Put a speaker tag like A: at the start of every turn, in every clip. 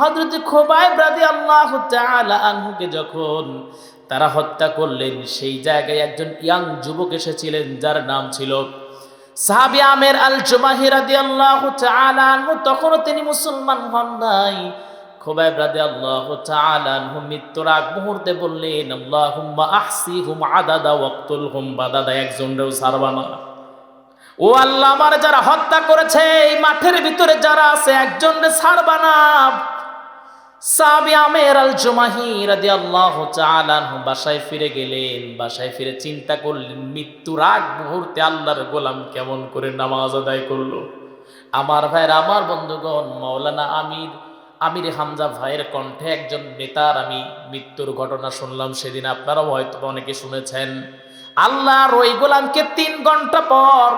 A: হজরত খোবাইব রাদি আল্লাহ আনহুকে যখন তারা হত্যা করলেন, সেই জায়গায় একজন ইয়াং যুবক এসেছিলেন, যার নাম ছিল সাহাবি আমের আল জুমাহি রাদি আল্লাহ আনহু। তখনও তিনি মুসলমান হন নাই। খোবাইব রাদি আল্লাহ আনহু মৃত্যুর আগ মুহূর্তে বললেন, আল্লাহুম্মা আহসি হুম আদাদা ওয়াক্তুল হুম বাদাদা। একজনরেও সারবানা ও আল্লাহ, আমার যারা হত্যা করেছে, এই মাঠের ভিতরে যারা আছে একজন ছাড়বা না। সাবি আমের আল জুমাহি রাদিয়াল্লাহু তাআলা বাসায় ফিরে গেলেন। বাসায় ফিরে চিন্তা করলেন, মৃত্যুর আগ মুহূর্তে আল্লাহর গোলাম কেমন করে নামাজ আদায় করল? আমার ভাইয়ের, আমার বন্ধুগণ, মাওলানা আমির আমির হামজা ভাইয়ের কণ্ঠে একজন নেতার আমি মৃত্যুর ঘটনা শুনলাম, সেদিন আপনারাও হয়তো অনেকে শুনেছেন। আল্লাহর ওই গোলামকে তিন ঘণ্টা পর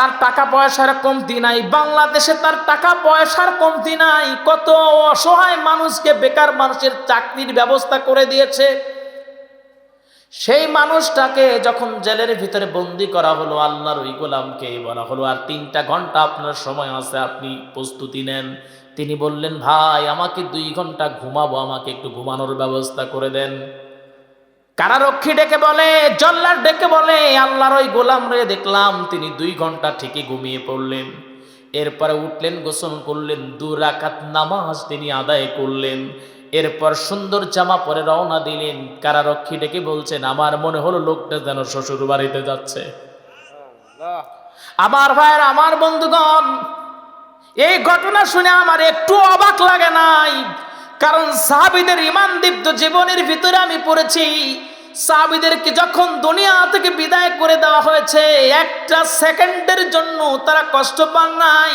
A: তার টাকা পয়সার কমতি নাই, বাংলাদেশে তার টাকা পয়সার কমতি নাই। কত অসহায় মানুষকে বেকার মানুষের চাকরির ব্যবস্থা করে দিয়েছে। সেই মানুষটাকে যখন জেলের ভিতরে বন্দি করা হলো, আল্লাহর ওই গোলামকে বলা হলো, আর তিনটা ঘণ্টা আপনার সময় আছে, আপনি প্রস্তুতি নেন। তিনি বললেন, ভাই, আমাকে দুই ঘণ্টা ঘুমাবো, আমাকে একটু ঘুমানোর ব্যবস্থা করে দেন। কারারক্ষী ডেকে বলে, জল্লার ডেকে বলে, আল্লাহর ওই গোলাম রে দেখলাম, তিনি দুই ঘণ্টা ঠিকই ঘুমিয়ে পড়লেন। এরপরে উঠলেন, গোসল করলেন, দু রাকাত নামাজ তিনি আদায় করলেন। এরপর সুন্দর জামা পরে রওনা দিলেন। কারারক্ষী ডেকে বলছেন, আমার মনে হলো লোকটা যেন শ্বশুর বাড়িতে যাচ্ছে। আমার ভাইয়ের, আমার বন্ধুগণ, এই ঘটনা শুনে আমার একটু অবাক লাগে নাই। কারণ সাহাবিদের ইমান দীপ্ত জীবনের ভিতরে আমি পড়েছি সাহাবিদেরকে যখন দুনিয়া থেকে বিদায় করে দেওয়া হয়েছে, একটা সেকেন্ডের জন্য তারা কষ্ট পান নাই।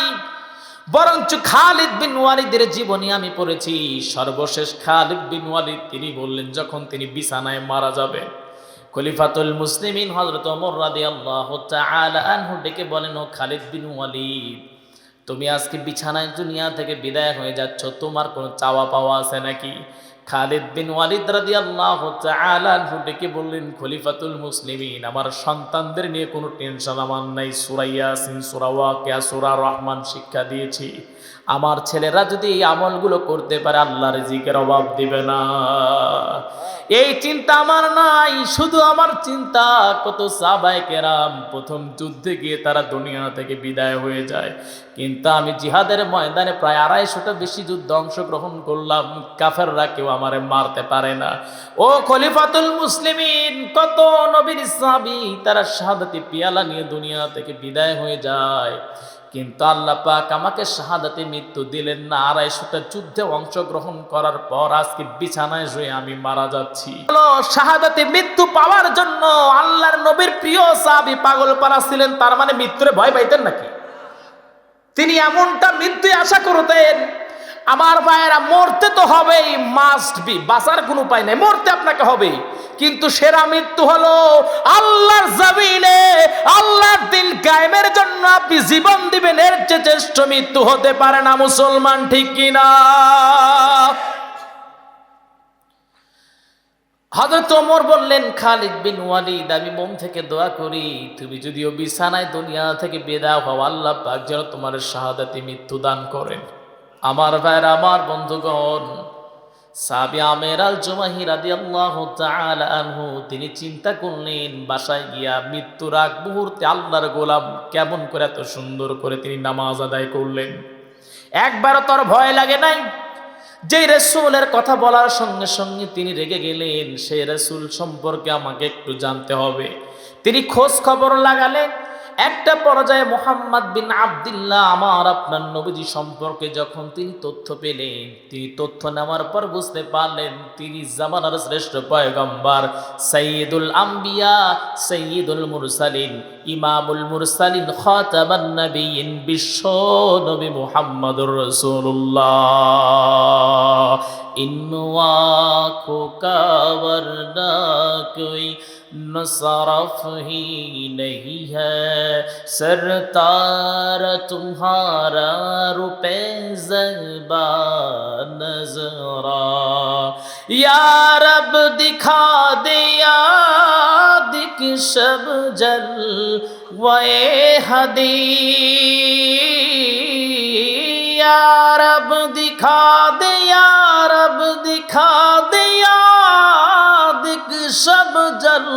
A: বরঞ্চ খালিদ বিন ওয়ালিদের জীবনী আমি পড়েছি। সর্বশেষ খালিদ বিন ওয়ালিদ তিনি বললেন, যখন তিনি বিছানায় মারা যাবেন খলিফাতুল মুসলিমিন হজরত ওমর রাদিয়াল্লাহু তাআলা আনহু ডেকে বলেন, ও খালিদ বিন ওয়ালিদ, তুমি আজকে বিছানায় দুনিয়া থেকে বিদায় হয়ে যাচ্ছ, তোমার কোনো চাওয়া পাওয়া আছে নাকি? খালিদ বিন ওয়ালিদ তাআলা আনহু ডেকে বললেন, খলিফাতুল মুসলিমিন, আমার সন্তানদের নিয়ে কোনো টেনশন আমার নাই। সুরাইয়া ইয়াসিন, সূরা ওয়াকিয়া, সূরা রহমান শিক্ষা দিয়েছি। আমার ছেলেরা যদি এই আমলগুলো করতে পারে আল্লাহ রিজিকের অভাব দিবে না। এই চিন্তা আমার নাই, শুধু আমার চিন্তা। কত সাবাই কেরাম প্রথম যুদ্ধে গিয়ে তারা দুনিয়া থেকে বিদায় হয়ে যায়। কিন্তু আমি জিহাদের ময়দানে প্রায় আড়াইশোটা বেশি যুদ্ধ অংশগ্রহণ করলাম। কাফেররা কেউ আমারে মারতে পারে না। ও খলিফাতুল মুসলিমিন, কত নবীর সাহাবি, তারা শাহাদাতি পিয়ালা নিয়ে দুনিয়া থেকে বিদায় হয়ে যায়। কিন্তু আল্লাহ পাক আমাকে শাহাদাতে মৃত্যু দিলেন না, আড়াইশোটা যুদ্ধে অংশগ্রহণ করার পর আজকে বিছানায় শুয়ে আমি মারা যাচ্ছি। শাহাদাতে মৃত্যু পাওয়ার জন্য আল্লাহর নবীর প্রিয় সাহাবি পাগল পারা ছিলেন, তার মানে মৃত্যুরে ভয় পাইতেন নাকি? তিনি এমনটা মৃত্যু আশা করতেন আমার ভাইয়েরা, মরতে তো হবেই মাস্ট বি বাঁচার কোনো উপায় নেই, মরতে আপনাকে হবে। কিন্তু সেরা মৃত্যু হলো আল্লাহর জমিনে। আল্লাহর দিন কায়েমের জন্য আপনি জীবন দিবেন, এর চেয়ে জ্যেষ্ঠ মৃত্যু হতে পারে না মুসলমান, ঠিক কিনা হযরত ওমর বললেন, খালিদ বিন ওয়ালিদ, আমি মন থেকে দোয়া করি, তুমি যদিও বিছানায় দুনিয়া থেকে বেদা হও, আল্লাহ পাক যেন তোমার শাহাদাতে মৃত্যু দান করেন। আমার ভাইয়ের, আমার বন্ধুগণ সাবি আমের আল জুমাহি রাদিয়াল্লাহু তাআলা আনহু, তিনি চিন্তা করলেন, বাসায় গিয়া মৃত্যুর আগ মুহূর্তে আল্লাহর গোলাম কেমন করে এত সুন্দর করে তিনি নামাজ আদায় করলেন। একবারও তোর ভয় লাগে নাই। যে রসুলের কথা বলার সঙ্গে সঙ্গে তিনি রেগে গেলেন, সেই রসুল সম্পর্কে আমাকে একটু জানতে হবে। তিনি খোঁজ খবর লাগালেন একটা পর্যায়ে মোহাম্মদ বিন আবদুল্লাহ আমার আপনার নবীজি সম্পর্কে যখন তিনি তথ্য পেলেন, তিনি তথ্য নেওয়ার পর বুঝতে পারলেন তিনি জামানার শ্রেষ্ঠ পয়গম্বর সৈয়দুল আম্বিয়া সৈয়দুল মুরসালিন, ইমামুল মুরসালিন খাতাবান বিশ্ব নবী মুহাম্মদুর রাসূলুল্লাহ। ইন্নুয়া مصرف ہی نہیں ہے۔ سرتار تمہارا روپے زبا نظرا یا رب دکھا دے یاد شب جل وے حدی یا رب دکھا دے یا رب دکھا دے یا दिख सब जल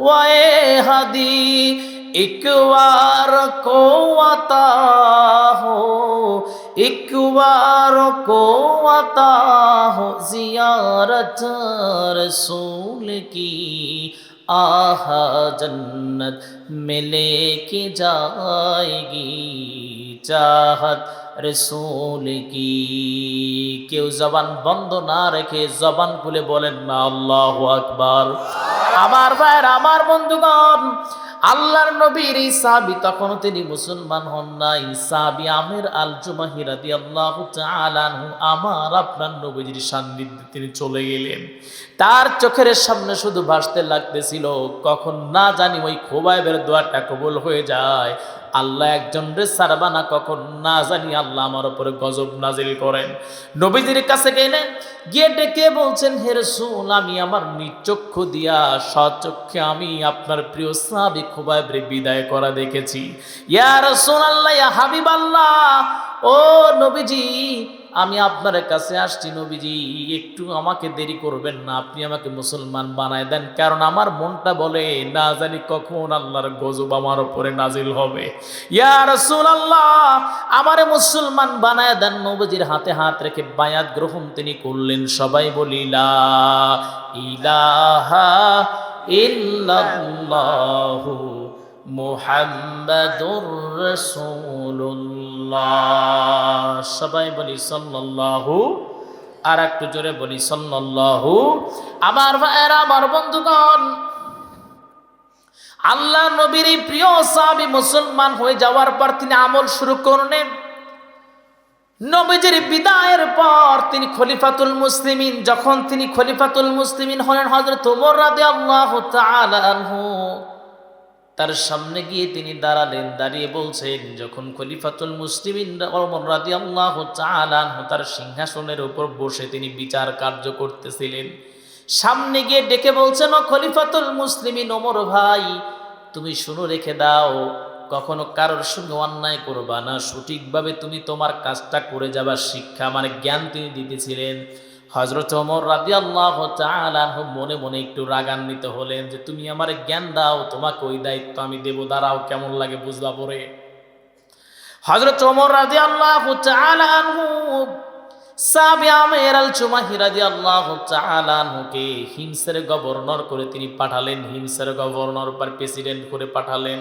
A: वाए हदी, एक बार को आता हो, एक बार को आता हो, जियारत रसूल की آہا جنت ملے کے جائے گی چاہت رسول کی কেউ জবান বন্ধ না রেখে জবান খুলে বলেন না, আল্লাহ আকবার। আমার ভাইয়ের, আমার বন্ধুগণ আল্লাহর নবীর এই সাহাবি তখনও তিনি মুসলমান হন নাই। সাহাবি আমের আল জুমাহি রাদিয়াল্লাহু আল্লাহ আনহু, আমার আপনার নবীজির সান্নিধ্যে তিনি চলে গেলেন। তার চোখের সামনে শুধু ভাসতে লাগতেছিল, কখন না জানি ওই খোবাইবের দোয়াটা কবুল হয়ে যায়। আল্লাহ একজন রে সারবানা কখন? না জানি আল্লাহ আমার উপরে গজব নাজিল করেন। নবীজির কাছে গেলেন গিয়ে ডেকে বলছেন, হে রসুল, আমি আমার নিচক্ষু দিয়া সচক্ষে আমি আপনার প্রিয় সাহাবি খুবাইবরে বিদায় করা দেখেছি। ইয়ার রসুল আল্লাহ হাবিব আল্লাহ, ও নবীজি আমি আপনার কাছে আসছি নবীজি, একটু আমাকে দেরি করবেন না, আপনি আমাকে মুসলমান বানায় দেন। কারণ আমার মনটা বলে, না জানি কখন আল্লাহর গজব আমার উপরে নাজিল হবে। ইয়া রাসূল আল্লাহ আমারে মুসলমান বানায় দেন, নবীজির হাতে হাত রেখে বায়াত গ্রহণ তিনি করলেন। সবাই বলিলা ইলাহা ইল্লাল্লাহু মুহাম্মাদুর রাসূলুল্লাহ। সবাই বলি সাল্লাল্লাহু, আর একটু জোরে বলি সাল্লাল্লাহু। আমার ভাইয়েরা, আমার বন্ধুগণ, আল্লাহ নবীর প্রিয় সাহাবী মুসলমান হয়ে যাওয়ার পর তিনি আমল শুরু করলেন। নবীজির বিদায়ের পর তিনি খলিফাতুল মুসলিমিন, যখন তিনি খলিফাতুল মুসলিমিন হলেন হযরত ওমর রাদিয়াল্লাহু তাআলা আনহু। তার সামনে গিয়ে তিনি দাঁড়ালেন, দাঁড়িয়ে বলছেন, যখন খলিফাতুল মুসলিমিন তার সিংহাসনের উপর বসে তিনি বিচার কার্য করতেছিলেন, সামনে গিয়ে ডেকে বলছেন, ও খলিফাতুল মুসলিমিন ওমর ভাই, তুমি শুনো, রেখে দাও। কখনো কারোর সঙ্গে অন্যায় করবা না। সঠিকভাবে তুমি তোমার কাজটা করে যাবার শিক্ষা মানে জ্ঞান তিনি দিতেছিলেন। হজরত ওমর রাজি আল্লাহ মনে মনে একটু রাগান্বিত হলেন যে, তুমি আমার জ্ঞান দাও, তোমাকে ওই দায়িত্ব আমি দেবো, দাঁড়াও, কেমন লাগে বুঝবা পরে? হজরত ওমর রাজি আল্লাহ হিমসের গভর্নর করে তিনি পাঠালেন। হিমসের গভর্নর প্রেসিডেন্ট করে পাঠালেন।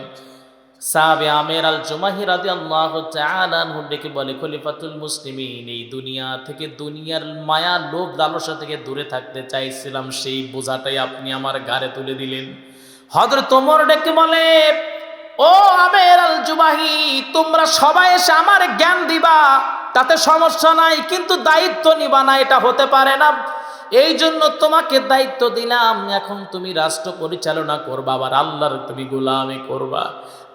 A: সাহাবে আমের আল জুমাহি রাদি আল্লাহ ডেকে বলে, খলিফাতুল মুসলিমিন, এই দুনিয়া থেকে দুনিয়ার মায়া, লোভ, লালসা থেকে দূরে থাকতে চাইছিলাম, সেই বোঝাটাই আপনি আমার গাড়ে তুলে দিলেন। হজর তোমর ডেকে বলে, ও আমের আল জুমাহি তোমরা সবাই এসে আমার জ্ঞান দিবা, তাতে সমস্যা নাই, কিন্তু দায়িত্ব নিবা না, এটা হতে পারে না। এই জন্য তোমাকে দায়িত্ব দিলাম, এখন তুমি রাষ্ট্র পরিচালনা করবা, আবার আল্লাহর তুমি গোলামি করবা।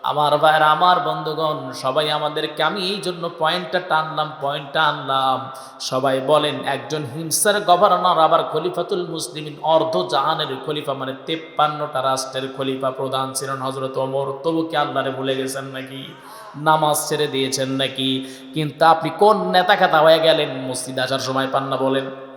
A: আমার ভাইয়ের, আমার বন্ধুগণ, সবাই আমাদেরকে, আমি এই জন্য পয়েন্টটা টানলাম, পয়েন্টটা আনলাম। সবাই বলেন, একজন হিংসার গভর্নর, আবার খলিফাতুল মুসলিমিন, অর্ধ জাহানের খলিফা মানে তেপ্পান্নটা রাষ্ট্রের খলিফা প্রধান ছিলেন হজরত ওমর। তবু কি আল্লাহরে ভুলে গেছেন নাকি? নামাজ ছেড়ে দিয়েছেন নাকি? কিন্তু আপনি কোন নেতা খাতা হয়ে গেলেন? মসজিদ আসার সময় পান না বলেন।